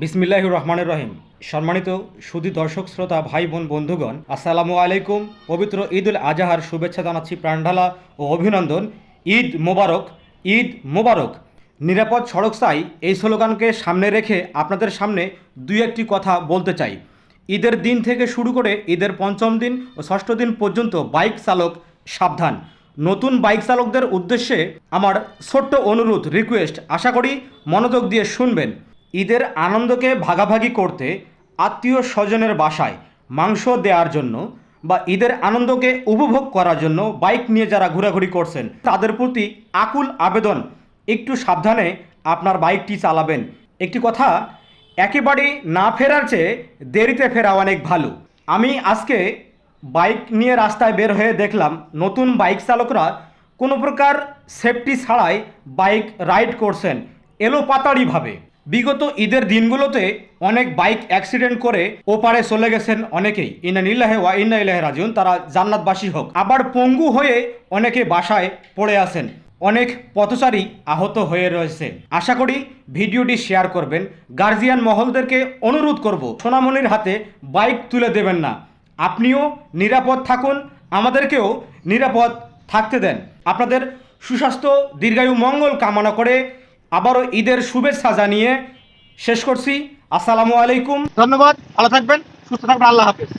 বিসমিল্লাহ রহমানের রহিম। সম্মানিত সুদী দর্শক, শ্রোতা, ভাই বোন, বন্ধুগণ, আসসালামু আলাইকুম। পবিত্র ঈদ উল আজাহার শুভেচ্ছা জানাচ্ছি প্রাণঢালা ও অভিনন্দন। ঈদ মোবারক ঈদ মোবারক। নিরাপদ সড়ক চাই এই স্লোগানকে সামনে রেখে আপনাদের সামনে দুই একটি কথা বলতে চাই। ঈদের দিন থেকে শুরু করে ঈদের পঞ্চম দিন ও ষষ্ঠ দিন পর্যন্ত বাইক চালক সাবধান। নতুন বাইক চালকদের উদ্দেশ্যে আমার ছোট্ট অনুরোধ রিকোয়েস্ট আশা করি মনোযোগ দিয়ে শুনবেন। ঈদের আনন্দকে ভাগাভাগি করতে আত্মীয় স্বজনের বাসায় মাংস দেওয়ার জন্য বা ঈদের আনন্দকে উপভোগ করার জন্য বাইক নিয়ে যারা ঘোরাঘুরি করছেন, তাদের প্রতি আকুল আবেদন, একটু সাবধানে আপনার বাইকটি চালাবেন। একটি কথা একেবারে না ফেরার চেয়ে দেরিতে ফেরা অনেক ভালো। আমি আজকে বাইক নিয়ে রাস্তায় বের হয়ে দেখলাম, নতুন বাইক চালকরা কোনো প্রকার সেফটি ছাড়াই বাইক রাইড করছেন এলো পাতাড়িভাবে বিগত ঈদের দিনগুলোতে অনেক বাইক অ্যাক্সিডেন্ট করে ওপারে চলে গেছেন অনেকেই। ইনা নিল্লাহে ওয়া ইন্না ইলাহে রাজিউন, তারা জান্নাতবাসী হোক। আবার পঙ্গু হয়ে অনেকে বাসায় পড়ে আছেন। অনেক পথচারী আহত হয়ে রয়েছে। আশা করি ভিডিওটি শেয়ার করবেন। গার্জিয়ান মহলদেরকে অনুরোধ করব, সোনামণির হাতে বাইক তুলে দেবেন না। আপনিও নিরাপদ থাকুন, আমাদেরকেও নিরাপদ থাকতে দেন। আপনাদের সুস্বাস্থ্য, দীর্ঘায়ু মঙ্গল কামনা করে আবারও ঈদের শুভেচ্ছা জানিয়ে শেষ করছি। আসসালামু আলাইকুম। ধন্যবাদ, ভালো থাকবেন, সুস্থ থাকবেন, আল্লাহ হাফেজ।